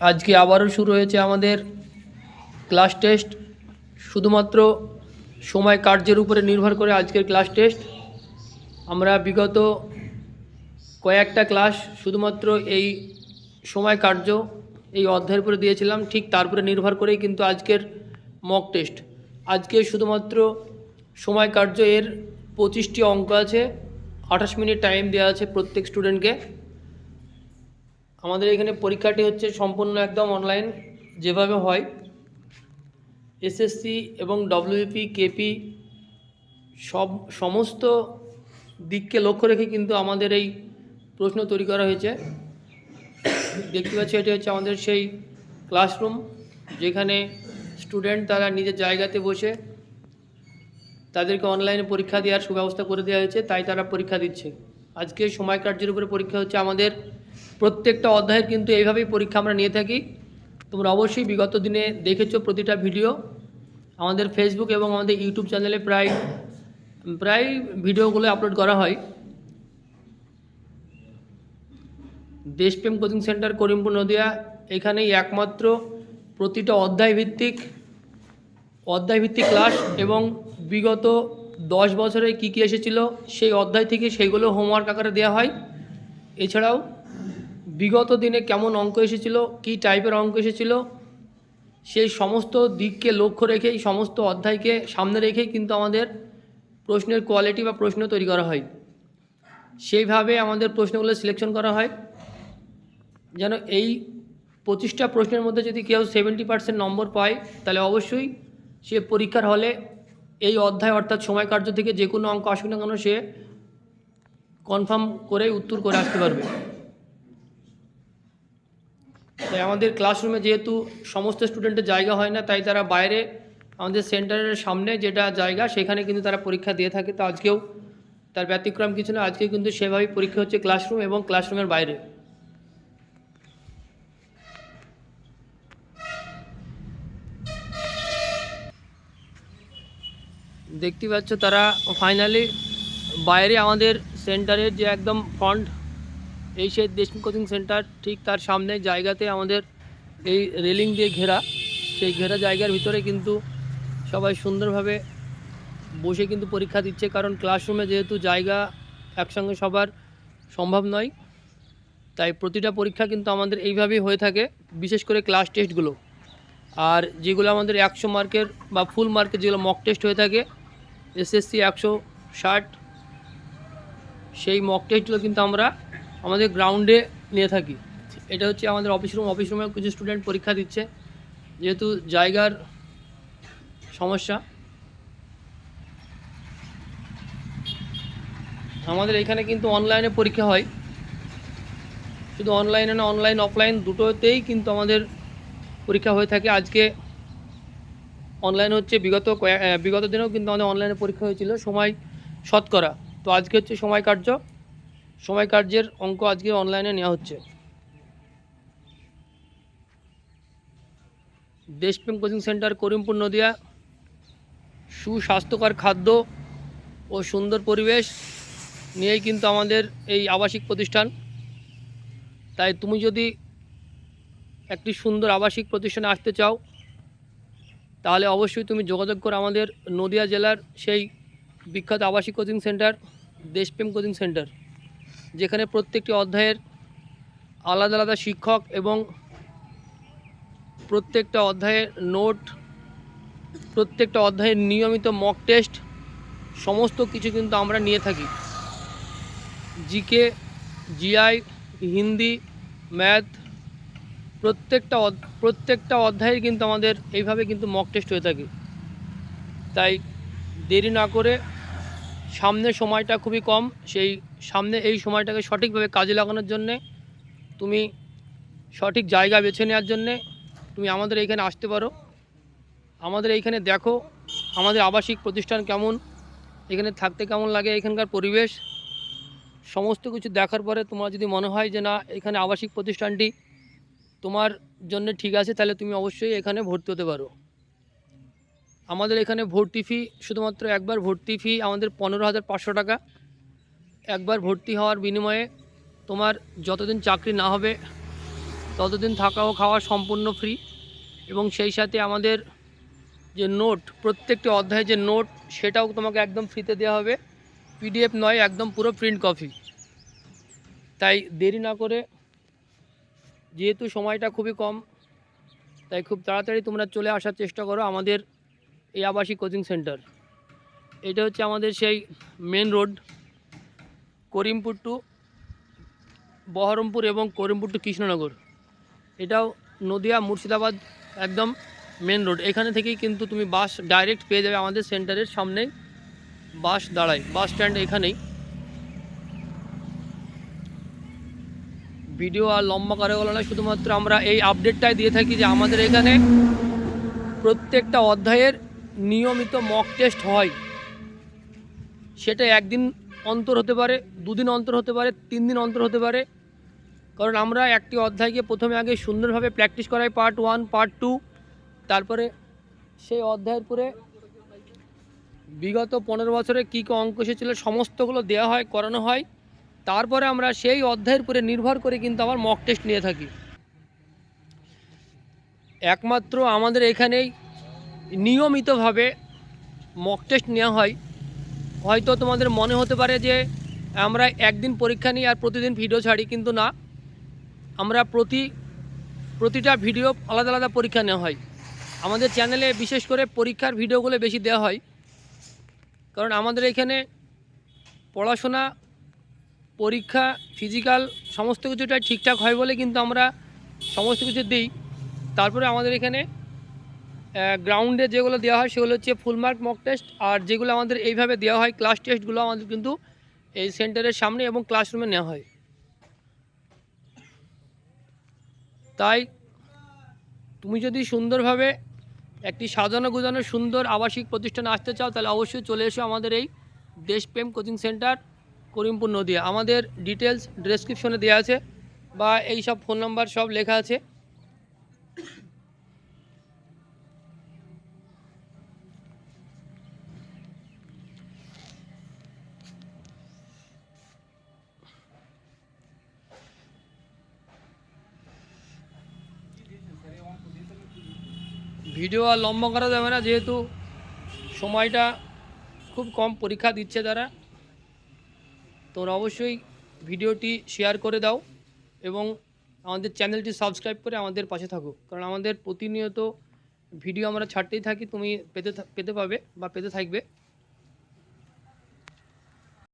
আজকে আবারও শুরু হয়েছে আমাদের ক্লাস টেস্ট শুধুমাত্র সময় কার্যের উপরে নির্ভর করে আজকের ক্লাস টেস্ট আমরা বিগত কয়েকটা ক্লাস শুধুমাত্র এই সময় কার্য, এই অধ্যায়ের উপরে দিয়েছিলাম। ঠিক তার উপরে নির্ভর করেই কিন্তু আজকের মক টেস্ট আজকে শুধুমাত্র সময় কার্য এর পঁচিশটি অঙ্ক আছে। আঠাশ মিনিট টাইম দেওয়া আছে প্রত্যেক স্টুডেন্টকে আমাদের এখানে পরীক্ষাটি হচ্ছে সম্পূর্ণ একদম অনলাইন যেভাবে হয়। এসএসসি এবং ডব্লিউপি কেপি সব, সমস্ত দিককে লক্ষ্য রেখে কিন্তু আমাদের এই প্রশ্ন তৈরি করা হয়েছে। দেখতে পাচ্ছি এটি হচ্ছে আমাদের সেই ক্লাসরুম যেখানে স্টুডেন্ট তারা নিজের জায়গাতে বসে তাদেরকে অনলাইনে পরীক্ষা দেওয়ার সুব্যবস্থা করে দেওয়া হয়েছে, তাই তারা পরীক্ষা দিচ্ছে। আজকে সময় কার্যের উপরে পরীক্ষা হচ্ছে আমাদের প্রত্যেকটা অধ্যায়ের কিন্তু এইভাবেই পরীক্ষা আমরা নিয়ে থাকি। তোমরা অবশ্যই বিগত দিনে দেখেছ প্রতিটা ভিডিও। আমাদের ফেসবুক এবং আমাদের ইউটিউব চ্যানেলে প্রায় প্রায় ভিডিওগুলো আপলোড করা হয়। দেশপ্রেম কোচিং সেন্টার, করিমপুর, নদিয়া, এখানেই একমাত্র প্রতিটা অধ্যায় ভিত্তিক অধ্যায় ভিত্তিক ক্লাস এবং বিগত দশ বছরে কী কী এসেছিল, সেই অধ্যায় থেকে সেইগুলো হোমওয়ার্ক আকারে দেওয়া হয়। এছাড়াও বিগত দিনে কেমন অঙ্ক এসেছিল, কী টাইপের অঙ্ক এসেছিল, সেই সমস্ত দিককে লক্ষ্য রেখেই, সমস্ত অধ্যায়কে সামনে রেখেই কিন্তু আমাদের প্রশ্নের কোয়ালিটি বা প্রশ্ন তৈরি করা হয়। সেইভাবে আমাদের প্রশ্নগুলো সিলেকশন করা হয়। যেন এই পঁচিশটা প্রশ্নের মধ্যে যদি কেউ সেভেন্টি পার্সেন্ট নম্বর পায়, তাহলে অবশ্যই সে পরীক্ষার হলে এই অধ্যায় অর্থাৎ সময় কার্য থেকে যে কোনো অঙ্ক আসুক না কেন, সে কনফার্ম করে উত্তর করে আসতে পারবে। তাই আমাদের ক্লাসরুমে যেহেতু সমস্ত স্টুডেন্টের জায়গা হয় না, তাই তারা বাইরে আমাদের সেন্টারের সামনে যেটা জায়গা, সেখানে কিন্তু তারা পরীক্ষা দিয়ে থাকে। তো আজকেও তার ব্যতিক্রম কিছু না, আজকে কিন্তু সেভাবেই পরীক্ষা হচ্ছে ক্লাসরুম এবং ক্লাসরুমের বাইরে। দেখতে পাচ্ছ তারা ফাইনালি বাইরে আমাদের সেন্টারের যে একদম ফ্রন্ট এই সেই দেশমুখ কোচিং সেন্টার ঠিক তার সামনে জায়গাতে আমাদের এই রেলিং দিয়ে ঘেরা। সেই ঘেরা জায়গার ভিতরে কিন্তু সবাই সুন্দরভাবে বসে কিন্তু পরীক্ষা দিচ্ছে, কারণ ক্লাসরুমে যেহেতু জায়গা একসঙ্গে সবার সম্ভব নয়, তাই প্রতিটা পরীক্ষা কিন্তু আমাদের এইভাবেই হয়ে থাকে, বিশেষ করে ক্লাস টেস্টগুলো আর যেগুলো আমাদের একশো মার্কের বা ফুল মার্কের যেগুলো মক টেস্ট হয়ে থাকে এসএসসি একশো ষাট, সেই মক টেস্টগুলো কিন্তু আমরা আমাদের গ্রাউন্ডে নিয়ে থাকি। এটা হচ্ছে আমাদের অফিস রুম অফিস রুমেও কিছু স্টুডেন্ট পরীক্ষা দিচ্ছে। যেহেতু জায়গার সমস্যা। আমাদের এখানে কিন্তু অনলাইনে পরীক্ষা হয়। শুধু অনলাইনে না অনলাইন অফলাইন দুটোতেই কিন্তু আমাদের পরীক্ষা হয়ে থাকে। আজকে অনলাইন হচ্ছে বিগত বিগত দিনেও কিন্তু আমাদের অনলাইনে পরীক্ষা হয়েছিল সময় শতকরা। তো আজকে হচ্ছে সময় কার্য। সময় কার্যের অঙ্ক আজকে অনলাইনে নেওয়া হচ্ছে। Deshprem coaching centre Karimpur, Nadia. সুস্বাস্থ্যকর খাদ্য ও সুন্দর পরিবেশ নিয়েই কিন্তু আমাদের এই আবাসিক প্রতিষ্ঠান। তাই তুমি যদি একটি সুন্দর আবাসিক প্রতিষ্ঠানে আসতে চাও, তাহলে অবশ্যই তুমি যোগাযোগ করো আমাদের নদিয়া জেলার সেই বিখ্যাত আবাসিক coaching centre Deshprem coaching centre যেখানে প্রত্যেকটি অধ্যায়ের আলাদা আলাদা শিক্ষক এবং প্রত্যেকটা অধ্যায়ের নোট, প্রত্যেকটা অধ্যায়ের নিয়মিত মক টেস্ট সমস্ত কিছু কিন্তু আমরা নিয়ে থাকি। জিকে জিআই হিন্দি ম্যাথ প্রত্যেকটা প্রত্যেকটা অধ্যায়ে কিন্তু আমাদের এইভাবে কিন্তু মক টেস্ট হয়ে থাকে। তাই দেরি না করে সামনের সময়টা খুবই কম। সেই সামনে এই সময়টাকে সঠিকভাবে কাজে লাগানোর জন্যে, তুমি সঠিক জায়গা বেছে নেওয়ার জন্যে তুমি আমাদের এইখানে আসতে পারো। আমাদের এইখানে দেখো, আমাদের আবাসিক প্রতিষ্ঠান কেমন, এখানে থাকতে কেমন লাগে এখানকার পরিবেশ। সমস্ত কিছু দেখার পরে তোমার যদি মনে হয় যে না, এখানে আবাসিক প্রতিষ্ঠানটি তোমার জন্য ঠিক আছে, তাহলে তুমি অবশ্যই এখানে ভর্তি হতে পারো। আমাদের এখানে ভর্তি ফি শুধুমাত্র একবার ভর্তি ফি আমাদের পনেরো হাজার পাঁচশো টাকা। একবার ভর্তি হওয়ার বিনিময়ে তোমার যতদিন চাকরি না হবে, ততদিন থাকা ও খাওয়া সম্পূর্ণ ফ্রি এবং সেই সাথে আমাদের যে নোট প্রত্যেকটি অধ্যায়ে যে নোট সেটাও তোমাকে একদম ফ্রিতে দেওয়া হবে। পিডিএফ নয়, একদম পুরো প্রিন্ট কপি তাই দেরি না করে, যেহেতু সময়টা খুবই কম, তাই খুব তাড়াতাড়ি তোমরা চলে আসার চেষ্টা করো। আমাদের এই আবাসিক কোচিং সেন্টার। এটা হচ্ছে আমাদের সেই main road Karimpur to Berhampore এবং করিমপুর টু কৃষ্ণনগর। এটাও নদিয়া, মুর্শিদাবাদ একদম মেন রোড এখানে থেকেই কিন্তু তুমি বাস ডাইরেক্ট পেয়ে যাবে আমাদের সেন্টারের সামনেই বাস দাঁড়ায়। বাস স্ট্যান্ড এখানেই। ভিডিও আর লম্বা করে বলো না শুধুমাত্র আমরা এই আপডেটটাই দিয়ে থাকি যে আমাদের এখানে প্রত্যেকটা অধ্যায়ের নিয়মিত মক টেস্ট হয়। সেটা একদিন অন্তর হতে পারে, দুদিন অন্তর হতে পারে তিন দিন অন্তর হতে পারে। কারণ আমরা একটি অধ্যায়কে প্রথমে আগে সুন্দরভাবে প্র্যাকটিস করাই পার্ট ওয়ান পার্ট টু তারপরে সেই অধ্যায়ের পরে বিগত পনেরো বছরে কী কী অঙ্ক এসেছিল, সমস্তগুলো দেওয়া হয়, করানো হয়। তারপরে আমরা সেই অধ্যায়ের উপরে নির্ভর করে কিন্তু আবার মক টেস্ট নিয়ে থাকি। একমাত্র আমাদের এখানেই নিয়মিতভাবে মক টেস্ট নেওয়া হয়। হয়তো তোমাদের মনে হতে পারে যে আমরা একদিন পরীক্ষা নিই আর প্রতিদিন ভিডিও ছাড়ি, কিন্তু না। আমরা প্রতি, প্রতিটা ভিডিও আলাদা আলাদা পরীক্ষা নেওয়া হয়। আমাদের চ্যানেলে বিশেষ করে পরীক্ষার ভিডিওগুলো বেশি দেওয়া হয়। কারণ আমাদের এখানে পড়াশোনা, পরীক্ষা ফিজিক্যাল সমস্ত কিছুটা ঠিকঠাক হয় বলে কিন্তু আমরা সমস্ত কিছু দিই। তারপরে আমাদের এখানে গ্রাউন্ডে যেগুলো দেওয়া হয় সেগুলো হচ্ছে ফুল মার্ক মক টেস্ট আর যেগুলো আমাদের এইভাবে দেওয়া হয় ক্লাস টেস্টগুলো আমাদের কিন্তু এই সেন্টারের সামনে এবং ক্লাসরুমে নেওয়া হয়। তাই তুমি যদি সুন্দরভাবে একটি সাজানো গুজানো সুন্দর আবাসিক প্রতিষ্ঠানে আসতে চাও, তাহলে অবশ্যই চলে এসো আমাদের এই দেশপ্রেম কোচিং সেন্টার করিমপুর নদিয়া। আমাদের ডিটেলস ডেসক্রিপশনে দেওয়া আছে বা এই সব ফোন নাম্বার সব লেখা আছে। ভিডিও আর লম্বা করা যাবে না, যেহেতু সময়টা খুব কম পরীক্ষা দিচ্ছে তারা তোমরা অবশ্যই ভিডিওটি শেয়ার করে দাও এবং আমাদের চ্যানেলটি সাবস্ক্রাইব করে আমাদের পাশে থাকো। কারণ আমাদের প্রতিনিয়ত ভিডিও আমরা ছাড়তেই থাকি, তুমি পেতে পেতে পাবে বা পেতে থাকবে।